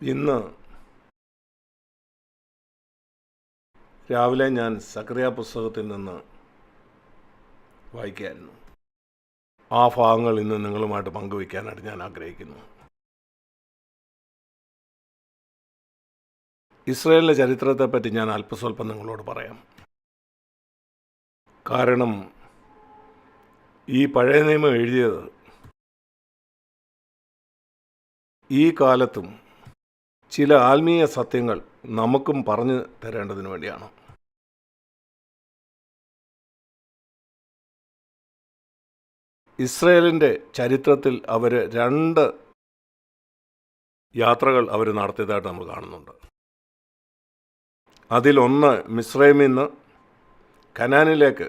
ഇന്ന് രാവിലെ ഞാൻ സക്രിയ പുസ്തകത്തിൽ നിന്ന് വായിക്കായിരുന്നു ആ ഭാഗങ്ങൾ ഇന്ന് നിങ്ങളുമായിട്ട് പങ്കുവയ്ക്കാനായിട്ട് ഞാൻ ആഗ്രഹിക്കുന്നു. ഇസ്രയേലിന്റെ ചരിത്രത്തെപ്പറ്റി ഞാൻ അല്പസ്വല്പം നിങ്ങളോട് പറയാം. കാരണം ഈ പഴയ നിയമം എഴുതിയത് ഈ കാലത്തും ചില ആത്മീയ സത്യങ്ങൾ നമുക്കും പറഞ്ഞു തരേണ്ടതിന് വേണ്ടിയാണ്. ഇസ്രയേലിന്റെ ചരിത്രത്തിൽ അവർ രണ്ട് യാത്രകൾ അവർ നടത്തിയതായിട്ട് നമ്മൾ കാണുന്നുണ്ട്. അതിലൊന്ന് മിസ്രൈമിൽ നിന്ന് കനാനിലേക്ക്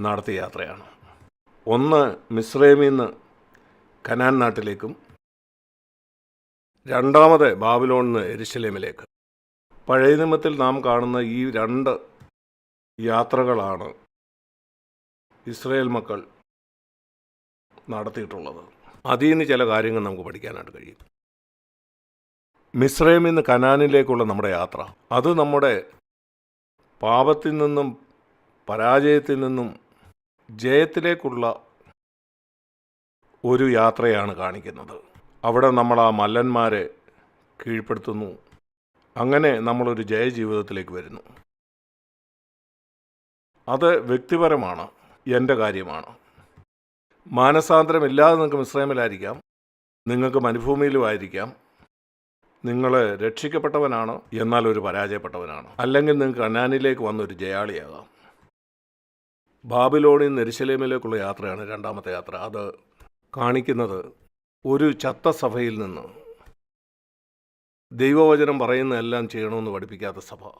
നടത്തിയ യാത്രയാണ്. ഒന്ന് മിസ്രൈമിൽ നിന്ന് കനാൻ നാട്ടിലേക്കും രണ്ടാമത് ബാബിലോണിൽ നിന്ന് എരിശലേമിലേക്ക്. പഴയ നിമത്തിൽ നാം കാണുന്ന ഈ രണ്ട് യാത്രകളാണ് ഇസ്രയേൽ മക്കൾ നടത്തിയിട്ടുള്ളത്. അതിൽ നിന്ന് ചില കാര്യങ്ങൾ നമുക്ക് പഠിക്കാനായിട്ട് കഴിയും. മിസ്രൈമിൽ നിന്ന് കനാനിലേക്കുള്ള നമ്മുടെ യാത്ര. അത് നമ്മുടെ പാപത്തിൽ നിന്നും പരാജയത്തിൽ നിന്നും ജയത്തിലേക്കുള്ള ഒരു യാത്രയാണ് കാണിക്കുന്നത്. അവിടെ നമ്മൾ ആ മല്ലന്മാരെ കീഴ്പ്പെടുത്തുന്നു. അങ്ങനെ നമ്മളൊരു ജയജീവിതത്തിലേക്ക് വരുന്നു. അത് വ്യക്തിപരമാണ് എന്റെ കാര്യമാണ്. മാനസാന്തരമില്ലാതെ നിങ്ങൾക്ക് മിശ്രമിലായിരിക്കാം നിങ്ങൾക്ക് മരുഭൂമിയിലുമായിരിക്കാം. നിങ്ങൾ രക്ഷിക്കപ്പെട്ടവനാണ് എന്നാൽ ഒരു പരാജയപ്പെട്ടവനാണ്. അല്ലെങ്കിൽ നിങ്ങൾക്ക് അനാനിലേക്ക് വന്നൊരു ജയാളിയാകാം. ബാബിലോണിൽ നിന്ന് യാത്രയാണ് രണ്ടാമത്തെ യാത്ര. അത് കാണിക്കുന്നത് ഒരു ചത്ത സഭയിൽ നിന്ന്. ദൈവവചനം പറയുന്ന എല്ലാം ചെയ്യണമെന്ന് പഠിപ്പിക്കാത്ത സഭ.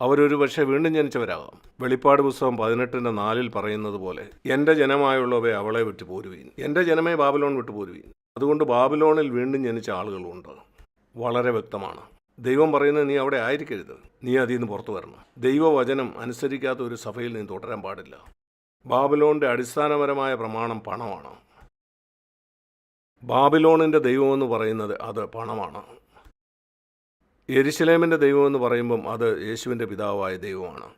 അവരൊരു പക്ഷേ വീണ്ടും ജനിച്ചവരാകാം. വെളിപ്പാട് പുസ്തകം പതിനെട്ടിന്റെ നാലിൽ പറയുന്നത് പോലെ എന്റെ ജനമായുള്ളവയെ അവളെ വിട്ടു പോരുവീൻ. എന്റെ ജനമേ ബാബിലോൺ വിട്ടു പോരുവീൻ. അതുകൊണ്ട് ബാബിലോണിൽ വീണ്ടും ജനിച്ച ആളുകളുണ്ട്. വളരെ വ്യക്തമാണ്. ദൈവം പറയുന്നത് നീ അവിടെ ആയിരിക്കരുത്. നീ അതിൽ നിന്ന് പുറത്തു വരണം. ദൈവവചനം അനുസരിക്കാത്ത ഒരു സഭയിൽ നീ തുടരാൻ പാടില്ല. ബാബിലോണിന്റെ അടിസ്ഥാനപരമായ പ്രമാണം പണമാണ്. ബാബിലോണിന്റെ ദൈവമെന്ന് പറയുന്നത് അത് പണമാണ്. എരിശിലേമിന്റെ ദൈവമെന്ന് പറയുമ്പം അത് യേശുവിന്റെ പിതാവായ ദൈവമാണ്.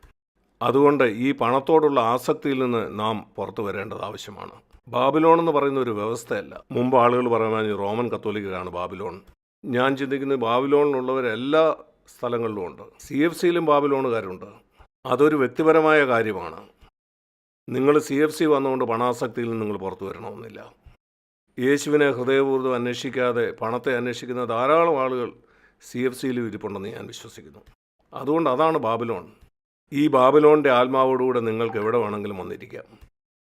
അതുകൊണ്ട് ഈ പണത്തോടുള്ള ആസക്തിയിൽ നിന്ന് നാം പുറത്തു വരേണ്ടത് ആവശ്യമാണ്. ബാബിലോൺ എന്ന് പറയുന്ന ഒരു വ്യവസ്ഥയല്ല. മുമ്പ് ആളുകൾ പറയുമ്പോൾ റോമൻ കത്തോലിക്കരാണ് ബാബിലോൺ. ഞാൻ ചിന്തിക്കുന്നത് ബാബിലോണിലുള്ളവരെല്ലാ സ്ഥലങ്ങളിലും ഉണ്ട്. സി എഫ് സിയിലും ബാബിലോണുകാരുണ്ട്. അതൊരു വ്യക്തിപരമായ കാര്യമാണ്. നിങ്ങൾ സി എഫ് സി വന്നുകൊണ്ട് പണാസക്തിയിൽ നിന്ന് നിങ്ങൾ പുറത്തു വരണമെന്നില്ല. യേശുവിനെ ഹൃദയപൂർവം അന്വേഷിക്കാതെ പണത്തെ അന്വേഷിക്കുന്ന ധാരാളം ആളുകൾ സി എഫ് സിയിലും ഇരിപ്പുണ്ടെന്ന് ഞാൻ വിശ്വസിക്കുന്നു. അതുകൊണ്ട് അതാണ് ബാബിലോൺ. ഈ ബാബിലോണിന്റെ ആത്മാവോടുകൂടെ നിങ്ങൾക്ക് എവിടെ വേണമെങ്കിലും വന്നിരിക്കാം.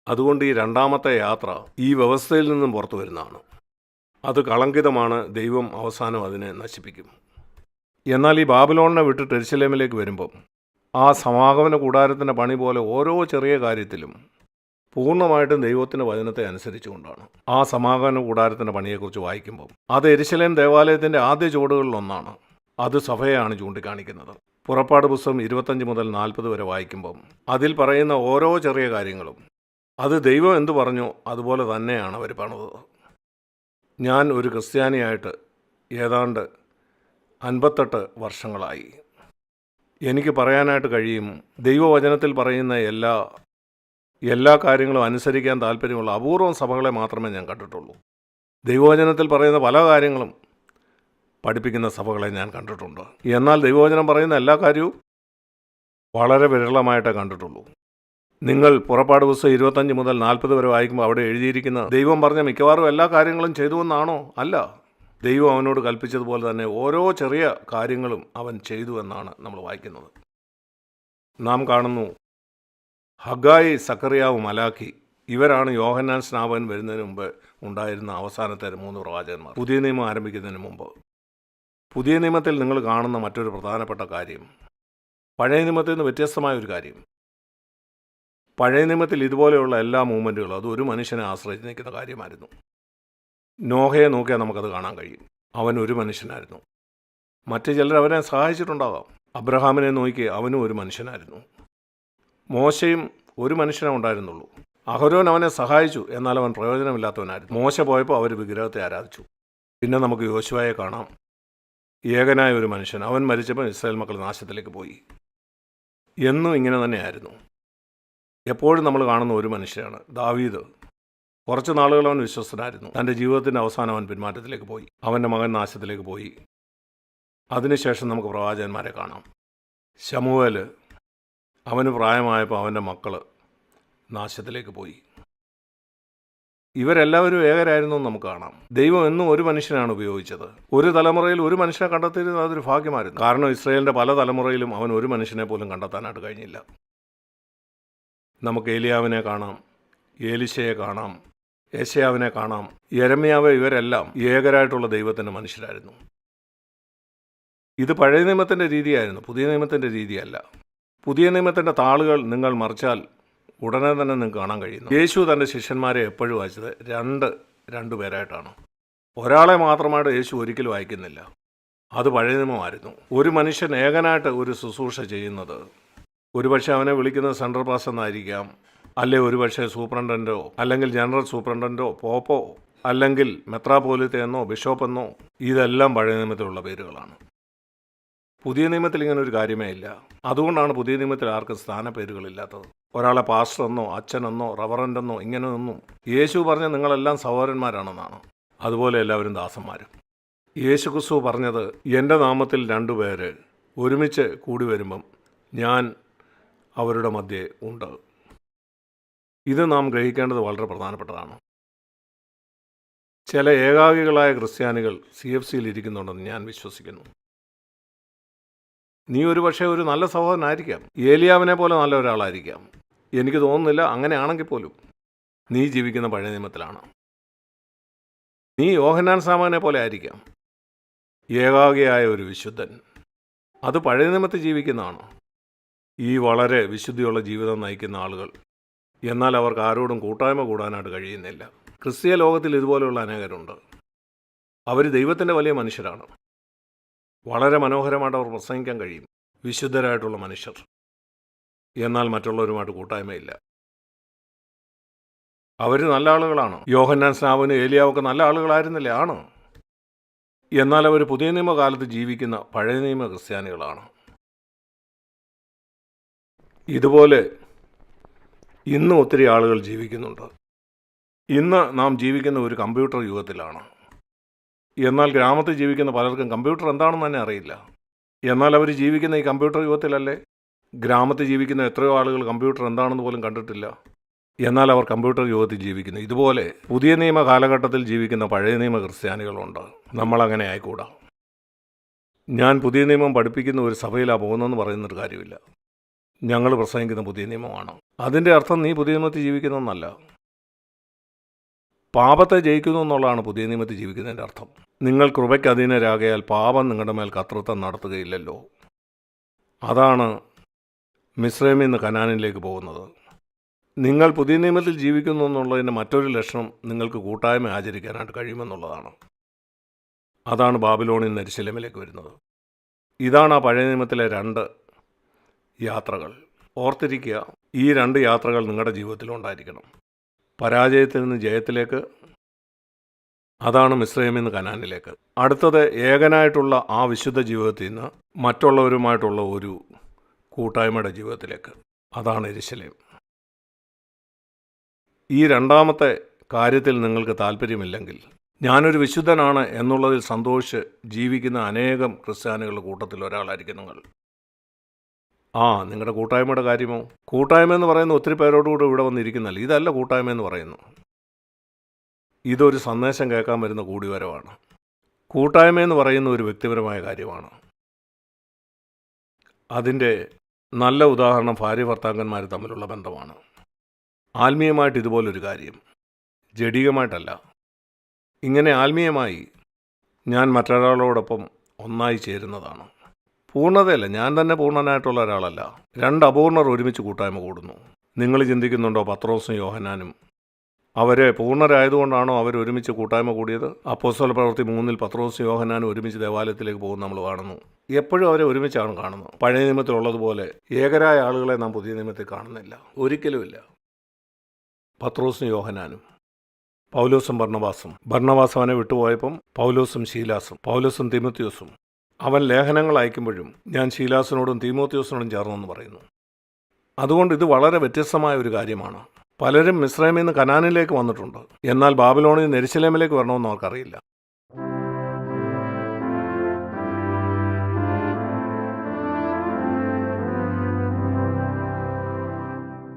അതുകൊണ്ട് ഈ രണ്ടാമത്തെ യാത്ര ഈ വ്യവസ്ഥയിൽ നിന്നും പുറത്തു വരുന്നതാണ്. അത് കളങ്കിതമാണ് ദൈവം അവസാനം അതിനെ നശിപ്പിക്കും. എന്നാൽ ഈ ബാബിലോണിനെ വിട്ട് എരിശലേമിലേക്ക് വരുമ്പം ആ സമാഗമന കൂടാരത്തിന്റെ പണി പോലെ ഓരോ ചെറിയ കാര്യത്തിലും പൂർണമായിട്ടും ദൈവത്തിന്റെ വചനത്തെ അനുസരിച്ചുകൊണ്ടാണ്. ആ സമാഗമന കൂടാരത്തിന്റെ പണിയെക്കുറിച്ച് വായിക്കുമ്പോൾ അത് എരിശലേം ദേവാലയത്തിന്റെ ആദ്യ ചുവടുകളിലൊന്നാണ്. അത് സഭയാണ് ചൂണ്ടിക്കാണിക്കുന്നത്. പുറപ്പാട് പുസ്തകം ഇരുപത്തഞ്ച് മുതൽ നാൽപ്പത് വരെ വായിക്കുമ്പം അതിൽ പറയുന്ന ഓരോ ചെറിയ കാര്യങ്ങളും അത് ദൈവം എന്തു പറഞ്ഞു അതുപോലെ തന്നെയാണ് അവർ പണിത് ഞാൻ ഒരു ക്രിസ്ത്യാനിയായിട്ട് ഏതാണ്ട് അൻപത്തെട്ട് വർഷങ്ങളായി. എനിക്ക് പറയാനായിട്ട് കഴിയും ദൈവവചനത്തിൽ പറയുന്ന എല്ലാ എല്ലാ കാര്യങ്ങളും അനുസരിക്കാൻ താല്പര്യമുള്ള അപൂർവം സഭകളെ മാത്രമേ ഞാൻ കണ്ടിട്ടുള്ളൂ. ദൈവവചനത്തിൽ പറയുന്ന പല കാര്യങ്ങളും പഠിപ്പിക്കുന്ന സഭകളെ ഞാൻ കണ്ടിട്ടുണ്ട്. എന്നാൽ ദൈവവചനം പറയുന്ന എല്ലാ കാര്യവും വളരെ വിരളമായിട്ടേ കണ്ടിട്ടുള്ളൂ. നിങ്ങൾ പുറപ്പാട് പുസ്തകം ഇരുപത്തഞ്ച് മുതൽ നാൽപ്പത് വരെ വായിക്കുമ്പോൾ അവിടെ എഴുതിയിരിക്കുന്ന ദൈവം പറഞ്ഞ മിക്കവാറും എല്ലാ കാര്യങ്ങളും ചെയ്തു എന്നാണോ അല്ല. ദൈവം അവനോട് കൽപ്പിച്ചതുപോലെ തന്നെ ഓരോ ചെറിയ കാര്യങ്ങളും അവൻ ചെയ്തു എന്നാണ് നമ്മൾ വായിക്കുന്നത്. നാം കാണുന്നു ഹഗായി സക്കറിയാവ് മലാഖി ഇവരാണ് യോഹന്നാൻ സ്നാപകൻ വരുന്നതിന് മുമ്പ് ഉണ്ടായിരുന്ന അവസാനത്തെ മൂന്ന് പ്രവാചകന്മാർ. പുതിയ നിയമം ആരംഭിക്കുന്നതിന് മുമ്പ്. പുതിയ നിയമത്തിൽ നിങ്ങൾ കാണുന്ന മറ്റൊരു പ്രധാനപ്പെട്ട കാര്യം. പഴയ നിയമത്തിൽ നിന്ന് വ്യത്യസ്തമായ ഒരു കാര്യം. പഴയ നിയമത്തിൽ ഇതുപോലെയുള്ള എല്ലാ മൂവ്മെന്റുകളും അത് ഒരു മനുഷ്യനെ ആശ്രയിച്ച് നിൽക്കുന്ന കാര്യമായിരുന്നു. നോഹയെ നോക്കിയാൽ നമുക്കത് കാണാൻ കഴിയും. അവൻ ഒരു മനുഷ്യനായിരുന്നു. മറ്റു ചിലർ അവനെ സഹായിച്ചിട്ടുണ്ടാകാം. അബ്രഹാമിനെ നോക്കി അവനും ഒരു മനുഷ്യനായിരുന്നു. മോശയും ഒരു മനുഷ്യനെ ഉണ്ടായിരുന്നുള്ളൂ. അഹരോൻ അവനെ സഹായിച്ചു എന്നാൽ അവൻ പ്രയോജനമില്ലാത്തവനായിരുന്നു. മോശ പോയപ്പോൾ അവർ വിഗ്രഹത്തെ ആരാധിച്ചു. പിന്നെ നമുക്ക് യോശുവായെ കാണാം. ഏകനായ ഒരു മനുഷ്യൻ. അവൻ മരിച്ചപ്പോൾ ഇസ്രായേൽ മക്കൾ നാശത്തിലേക്ക് പോയി. എന്നും ഇങ്ങനെ തന്നെയായിരുന്നു. എപ്പോഴും നമ്മൾ കാണുന്ന ഒരു മനുഷ്യനാണ്. ദാവീദ്. കുറച്ച് നാളുകൾ അവൻ വിശ്വസ്തനായിരുന്നു. തന്റെ ജീവിതത്തിന്റെ അവസാനം അവൻ പിന്മാറ്റത്തിലേക്ക് പോയി. അവന്റെ മകൻ നാശത്തിലേക്ക് പോയി. അതിനുശേഷം നമുക്ക് പ്രവാചകന്മാരെ കാണാം. ശമുവേൽ അവന് പ്രായമായപ്പോൾ അവന്റെ മക്കൾ നാശത്തിലേക്ക് പോയി. ഇവരെല്ലാവരും ഏകരായിരുന്നു നമുക്ക് കാണാം. ദൈവം എന്നും ഒരു മനുഷ്യനാണ് ഉപയോഗിച്ചത്. ഒരു തലമുറയിൽ ഒരു മനുഷ്യനെ കണ്ടെത്തിയത് അതൊരു ഭാഗ്യമായിരുന്നു. കാരണം ഇസ്രയേലിന്റെ പല തലമുറയിലും അവൻ ഒരു മനുഷ്യനെ പോലും കണ്ടെത്താനായിട്ട് കഴിഞ്ഞില്ല. നമുക്ക് ഏലിയാവിനെ കാണാം ഏലിശയെ കാണാം യേശയാവിനെ കാണാം. യരമ്യാവ് ഇവരെല്ലാം ഏകരായിട്ടുള്ള ദൈവത്തിന്റെ മനുഷ്യരായിരുന്നു. ഇത് പഴയ നിയമത്തിന്റെ രീതിയായിരുന്നു പുതിയ നിയമത്തിന്റെ രീതിയല്ല. പുതിയ നിയമത്തിന്റെ താളുകൾ നിങ്ങൾ മറിച്ചാൽ ഉടനെ തന്നെ നിങ്ങൾക്ക് കാണാൻ കഴിയുന്നു. യേശു തന്റെ ശിഷ്യന്മാരെ എപ്പോഴും വായിച്ചത് രണ്ട് രണ്ടു പേരായിട്ടാണ്. ഒരാളെ മാത്രമായിട്ട് യേശു ഒരിക്കലും വായിക്കുന്നില്ല. അത് പഴയ നിയമമായിരുന്നു. ഒരു മനുഷ്യൻ ഏകനായിട്ട് ഒരു ശുശ്രൂഷ ചെയ്യുന്നത് ഒരുപക്ഷെ അവനെ വിളിക്കുന്ന സെൻട്രൽ പാസ് എന്നായിരിക്കാം അല്ലെ ഒരുപക്ഷെ സൂപ്രണ്ടന്റോ അല്ലെങ്കിൽ ജനറൽ സൂപ്രണ്ടന്റോ പോപ്പോ അല്ലെങ്കിൽ മെത്രാപോലിത്ത എന്നോ ബിഷോപ്പെന്നോ ഇതെല്ലാം പഴയ നിയമത്തിലുള്ള പേരുകളാണ്. പുതിയ നിയമത്തിൽ ഇങ്ങനെ ഒരു കാര്യമേ ഇല്ല. അതുകൊണ്ടാണ് പുതിയ നിയമത്തിൽ ആർക്കും സ്ഥാനപ്പേരുകളില്ലാത്തത്. ഒരാളെ പാസ്റ്ററെന്നോ അച്ഛനെന്നോ റവറന്റെന്നോ ഇങ്ങനെ നിന്നും യേശു പറഞ്ഞ നിങ്ങളെല്ലാം സഹോദരന്മാരാണെന്നാണ്. അതുപോലെ എല്ലാവരും ദാസന്മാരും. യേശു ക്രിസ്തു പറഞ്ഞത് എന്റെ നാമത്തിൽ രണ്ടുപേര് ഒരുമിച്ച് കൂടി വരുമ്പം ഞാൻ അവരുടെ മധ്യേ ഉണ്ട്. ഇത് നാം ഗ്രഹിക്കേണ്ടത് വളരെ പ്രധാനപ്പെട്ടതാണ്. ചില ഏകാഗികളായ ക്രിസ്ത്യാനികൾ സി എഫ് സിയിൽ ഇരിക്കുന്നുണ്ടെന്ന് ഞാൻ വിശ്വസിക്കുന്നു. നീ ഒരു പക്ഷേ ഒരു നല്ല സഹോദരനായിരിക്കാം. ഏലിയാവിനെ പോലെ നല്ല ഒരാളായിരിക്കാം. എനിക്ക് തോന്നുന്നില്ല അങ്ങനെയാണെങ്കിൽ പോലും നീ ജീവിക്കുന്ന പഴയ നിയമത്തിലാണ്. നീ യോഹന്നാൻ സാമാനെ പോലെ ആയിരിക്കാം. ഏകാഗിയായ ഒരു വിശുദ്ധൻ. അത് പഴയ നിയമത്തിൽ ജീവിക്കുന്നതാണ്? ഈ വളരെ വിശുദ്ധിയുള്ള ജീവിതം നയിക്കുന്ന ആളുകൾ. എന്നാൽ അവർക്ക് ആരോടും കൂട്ടായ്മ കൂടാനായിട്ട് കഴിയുന്നില്ല. ക്രിസ്തീയ ലോകത്തിൽ ഇതുപോലെയുള്ള അനേകരുണ്ട്. അവർ ദൈവത്തിന്റെ വലിയ മനുഷ്യരാണ്. വളരെ മനോഹരമായിട്ട് അവർ പ്രസംഗിക്കാൻ കഴിയും. വിശുദ്ധരായിട്ടുള്ള മനുഷ്യർ. എന്നാൽ മറ്റുള്ളവരുമായിട്ട് കൂട്ടായ്മയില്ല. അവർ നല്ല ആളുകളാണ്? യോഹന്നാൻ സ്നാവിന് ഏലിയാവൊക്കെ നല്ല ആളുകളായിരുന്നില്ലേ? ആണ്? എന്നാൽ അവർ പുതിയ നിയമകാലത്ത് ജീവിക്കുന്ന പഴയ നിയമ ക്രിസ്ത്യാനികളാണ്? ഇതുപോലെ ഇന്നും ഒത്തിരി ആളുകൾ ജീവിക്കുന്നുണ്ട്. ഇന്ന് നാം ജീവിക്കുന്ന ഒരു കമ്പ്യൂട്ടർ യുഗത്തിലാണ്? എന്നാൽ ഗ്രാമത്തിൽ ജീവിക്കുന്ന പലർക്കും കമ്പ്യൂട്ടർ എന്താണെന്ന് തന്നെ അറിയില്ല. എന്നാൽ അവർ ജീവിക്കുന്ന ഈ കമ്പ്യൂട്ടർ യുഗത്തിലല്ലേ? ഗ്രാമത്തിൽ ജീവിക്കുന്ന എത്രയോ ആളുകൾ കമ്പ്യൂട്ടർ എന്താണെന്ന് പോലും കണ്ടിട്ടില്ല. എന്നാൽ അവർ കമ്പ്യൂട്ടർ യുഗത്തിൽ ജീവിക്കുന്നു. ഇതുപോലെ പുതിയ നിയമ കാലഘട്ടത്തിൽ ജീവിക്കുന്ന പഴയ നിയമ ക്രിസ്ത്യാനികളുണ്ട്. നമ്മളങ്ങനെ ആയിക്കൂടാ. ഞാൻ പുതിയ നിയമം പഠിപ്പിക്കുന്ന ഒരു സഭയിലാണ് പോകുന്നതെന്ന് പറയുന്നൊരു കാര്യമില്ല. ഞങ്ങൾ പ്രസംഗിക്കുന്ന പുതിയ നിയമമാണ്. അതിന്റെ അർത്ഥം നീ പുതിയ നിയമത്തിൽ ജീവിക്കുന്നതെന്നല്ല. പാപത്തെ ജയിക്കുന്നു എന്നുള്ളതാണ് പുതിയ നിയമത്തിൽ ജീവിക്കുന്നതിന്റെ അർത്ഥം. നിങ്ങൾ കൃപയ്ക്ക് അധീനരാകയാൽ പാപം നിങ്ങളുടെ മേൽ കർത്തൃത്വം നടത്തുകയില്ലല്ലോ. അതാണ് മിശ്രമിൽ നിന്ന് കനാനിലേക്ക് പോകുന്നത്. നിങ്ങൾ പുതിയ നിയമത്തിൽ ജീവിക്കുന്നു എന്നുള്ളതിന്റെ മറ്റൊരു ലക്ഷണം നിങ്ങൾക്ക് കൂട്ടായ്മ ആചരിക്കാനായിട്ട് കഴിയുമെന്നുള്ളതാണ്. അതാണ് ബാബിലോണിൽ നിന്ന് എരിശിലമിലേക്ക് വരുന്നത്. ഇതാണ് ആ പഴയ നിയമത്തിലെ രണ്ട് യാത്രകൾ. ഓർത്തിരിക്കുക ഈ രണ്ട് യാത്രകൾ നിങ്ങളുടെ ജീവിതത്തിലും ഉണ്ടായിരിക്കണം. പരാജയത്തിൽ നിന്ന് ജയത്തിലേക്ക്. അതാണ് മിശ്രയിൽ നിന്ന് കനാനിലേക്ക്. അടുത്തത് ഏകനായിട്ടുള്ള ആ വിശുദ്ധ ജീവിതത്തിൽ നിന്ന് മറ്റുള്ളവരുമായിട്ടുള്ള ഒരു കൂട്ടായ്മയുടെ ജീവിതത്തിലേക്ക്. അതാണ് എരിശലേം ഈ രണ്ടാമത്തെ കാര്യത്തിൽ നിങ്ങൾക്ക് താല്പര്യമില്ലെങ്കിൽ ഞാനൊരു വിശുദ്ധനാണ് എന്നുള്ളതിൽ സന്തോഷിച്ച് ജീവിക്കുന്ന അനേകം ക്രിസ്ത്യാനികളുടെ കൂട്ടത്തിൽ ഒരാളായിരിക്കും നിങ്ങൾ. ആ നിങ്ങളുടെ കൂട്ടായ്മയുടെ കാര്യമോ? കൂട്ടായ്മ എന്ന് പറയുന്ന ഒത്തിരി പേരോടുകൂടി ഇവിടെ വന്നിരിക്കുന്നല്ല ഇതല്ല കൂട്ടായ്മ എന്ന് പറയുന്നു. ഇതൊരു സന്ദേശം കേൾക്കാൻ വരുന്ന കൂടിവരവാണ്. കൂട്ടായ്മ എന്ന് പറയുന്ന ഒരു വ്യക്തിപരമായ കാര്യമാണ്. അതിന്റെ നല്ല ഉദാഹരണം ഭാര്യ ഭർത്താക്കന്മാർ തമ്മിലുള്ള ബന്ധമാണ്. ആത്മീയമായിട്ട് ഇതുപോലൊരു കാര്യം ജഡികമായിട്ടല്ല. ഇങ്ങനെ ആത്മീയമായി ഞാൻ മറ്റൊരാളോടൊപ്പം ഒന്നായി ചേരുന്നതാണ്. പൂർണതയല്ല ഞാൻ തന്നെ പൂർണനായിട്ടുള്ള ഒരാളല്ല. രണ്ട് അപൂർണർ ഒരുമിച്ച് കൂട്ടായ്മ കൂടുന്നു. നിങ്ങൾ ചിന്തിക്കുന്നുണ്ടോ പത്രോസും യോഹനാനും അവരെ പൂർണരായതുകൊണ്ടാണോ അവർ ഒരുമിച്ച് കൂട്ടായ്മ കൂടിയത്? അപ്പോസ്തല പ്രവൃത്തി മൂന്നിൽ പത്രോസ് യോഹനാനും ഒരുമിച്ച് ദേവാലയത്തിലേക്ക് പോകുന്ന നമ്മൾ കാണുന്നു. എപ്പോഴും അവരെ ഒരുമിച്ചാണ് കാണുന്നത്. പഴയ നിയമത്തിലുള്ളതുപോലെ ഏകരായ ആളുകളെ നാം പുതിയ നിയമത്തിൽ കാണുന്നില്ല. ഒരിക്കലുമില്ല പത്രോസും യോഹനാനും പൗലോസും ഭർണവാസും ഭർണവാസവനെ വിട്ടുപോയപ്പം പൗലോസും ശീലാസും. പൗലോസും തിമോത്തിയോസും അവൻ ലേഖനങ്ങൾ അയക്കുമ്പോഴും ഞാൻ ശീലാസിനോടും തീമോത്യോസിനോടും ചേർന്നെന്ന് പറയുന്നു. അതുകൊണ്ട് ഇത് വളരെ വ്യത്യസ്തമായ ഒരു കാര്യമാണ്. പലരും മിശ്രമിൽ നിന്ന് കനാനിലേക്ക് വന്നിട്ടുണ്ട്. എന്നാൽ ബാബിലോണിൽ നിന്ന് എരിശലേമിലേക്ക് വരണമെന്ന് അവർക്കറിയില്ല.